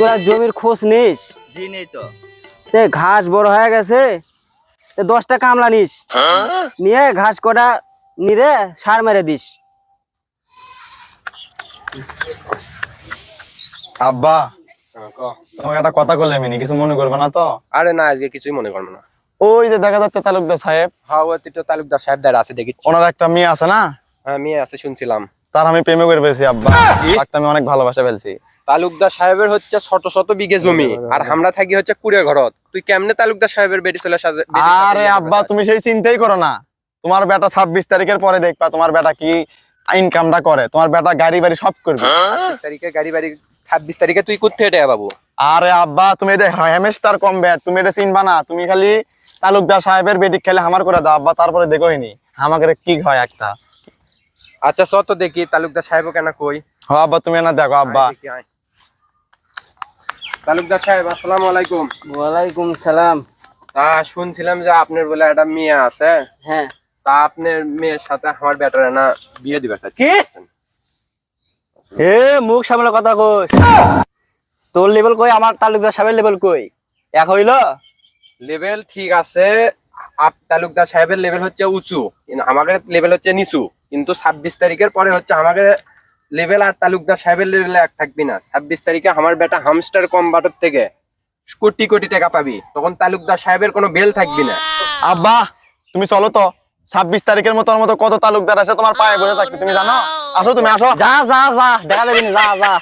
তোরা জমির খোঁজ নিস। জি নেই তো। তে ঘাস বড় হয়ে গেছে তে দশটা কামলা নিস। নিয়ে ঘাস কটা নিরে সার মেরে দিস। আব্বা তোমাকে একটা কথা করলে মিনি কিছু মনে করবে না তো? আরে না আজকে কিছুই মনে করব না। ওই যে দেখা যাচ্ছে তালুকদার সাহেব। হ্যাঁ ওই তো তালুকদার সাহেব দাঁড়া আছে দেখি ওনার একটা মেয়ে আছে না? হ্যাঁ মেয়ে আছে শুনছিলাম। তার আমি প্রেমে করে ফেলছি আব্বা। তাকে আমি অনেক ভালোবাসা ফেলছি। তালুকদার সাহেবের হচ্ছে শত শত বিঘে জমি আর আমরা থাকি হচ্ছে কুড়ে ঘরত। তুই কেমনে তালুকদার সাহেবের বেটি চলে সাথে আরে আব্বা তুমি সেই চিন্তাই করো না। তোমার বেটা ছাব্বিশ তারিখের পরে দেখবা তোমার বেটা কি ইনকামটা করে। তোমার বেটা গাড়ি বাড়ি সব করবে। তারিখে গাড়ি বাড়ি ছাব্বিশ তারিখে তুই কোথা এটা বাবু আরে আব্বা তুমি এটা হ্যামেস্টার কম ব্যাট তুমি এটা চিনবা না। তুমি খালি তালুকদার সাহেবের বেটি খেলে হামার করে দাও আব্বা তারপরে দেখোই নি আমাকে কি হয় একটা। আচ্ছা চত দেখি তালুকদার সাহেব কেন কই? হ আব্বা তুমি না দেখো আব্বা। তালুকদার সাহেব আসসালামু আলাইকুম। ওয়ালাইকুম সালাম। তা শুনছিলাম যে আপনার বলে একটা মেয়ে আছে। হ্যাঁ। তা আপনার মেয়ের সাথে আমার বেটার না বিয়ে দিবে। কি? এ মুখ সামলে কথা কই তোর লেভেল কই আমার তালুকদার সাহেবের লেভেল কই? এক হইল? লেভেল ঠিক আছে আপ তালুকদার সাহেবের লেভেল হচ্ছে উঁচু। আমাদের লেভেল হচ্ছে নিচু। কিন্তু ছাব্বিশ তারিখের পরে হচ্ছে আমাকে লেভেল আর তালুকদার সাহেবের লেভেলে এক থাকবি না। ছাব্বিশ তারিখে আমার বেটা হামস্টার কম বাটার থেকে কোটি কোটি টাকা পাবি। তখন তালুকদার সাহেবের কোনো বেল থাকবি না। আব্বা তুমি চলো তো। ছাব্বিশ তারিখের মতো মতো কত তালুকদার আছে তোমার পায়ে বসে থাকবে তুমি জানো? আসো তুমি আসো। যা যা যা। দেখা যাবি যা যা।